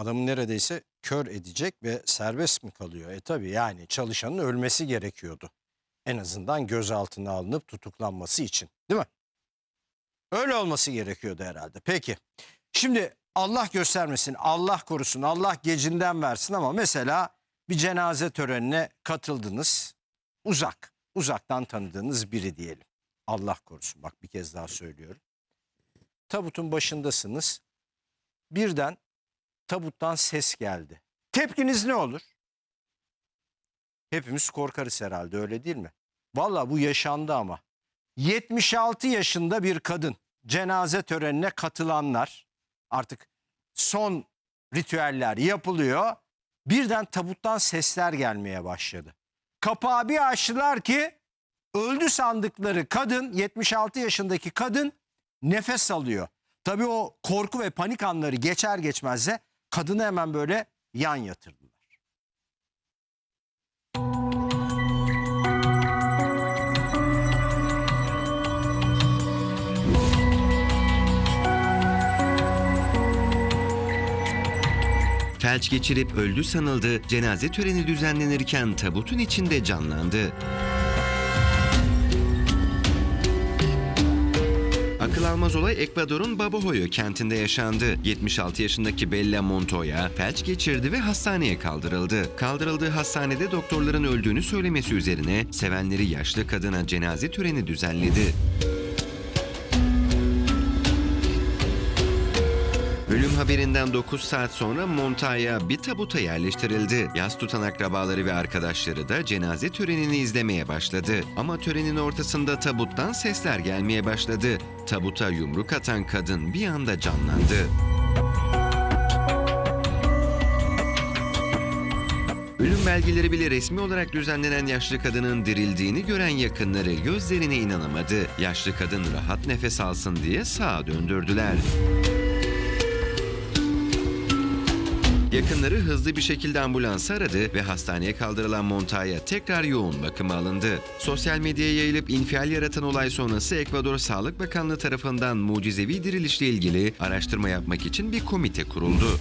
Adamı neredeyse kör edecek ve serbest mi kalıyor? E tabii yani çalışanın ölmesi gerekiyordu. En azından gözaltına alınıp tutuklanması için değil mi? Öyle olması gerekiyordu herhalde. Peki. Şimdi Allah göstermesin, Allah korusun, Allah gecinden versin ama mesela bir cenaze törenine katıldınız. Uzak, uzaktan tanıdığınız biri diyelim. Allah korusun. Bak bir kez daha söylüyorum. Tabutun başındasınız. Birden tabuttan ses geldi. Tepkiniz ne olur? Hepimiz korkarız herhalde öyle değil mi? Valla bu yaşandı ama. 76 yaşında bir kadın cenaze törenine katılanlar artık son ritüeller yapılıyor. Birden tabuttan sesler gelmeye başladı. Kapağı bir açtılar ki öldü sandıkları kadın 76 yaşındaki kadın nefes alıyor. Tabii o korku ve panik anları geçer geçmez de kadını hemen böyle yan yatırdılar. Felç geçirip öldü sanıldı, cenaze töreni düzenlenirken tabutun içinde canlandı. Akıl almaz olay Ekvador'un Babahoyo kentinde yaşandı. 76 yaşındaki Bella Montoya felç geçirdi ve hastaneye kaldırıldı. Kaldırıldığı hastanede doktorların öldüğünü söylemesi üzerine sevenleri yaşlı kadına cenaze töreni düzenledi. Haberinden 9 saat sonra Montaya bir tabuta yerleştirildi. Yas tutan akrabaları ve arkadaşları da cenaze törenini izlemeye başladı. Ama törenin ortasında tabuttan sesler gelmeye başladı. Tabuta yumruk atan kadın bir anda canlandı. Ölüm belgeleri bile resmi olarak düzenlenen yaşlı kadının dirildiğini gören yakınları gözlerine inanamadı. Yaşlı kadın rahat nefes alsın diye sağa döndürdüler. Yakınları hızlı bir şekilde ambulans aradı ve hastaneye kaldırılan Montaya tekrar yoğun bakıma alındı. Sosyal medyaya yayılıp infial yaratan olay sonrası Ekvador Sağlık Bakanlığı tarafından mucizevi dirilişle ilgili araştırma yapmak için bir komite kuruldu.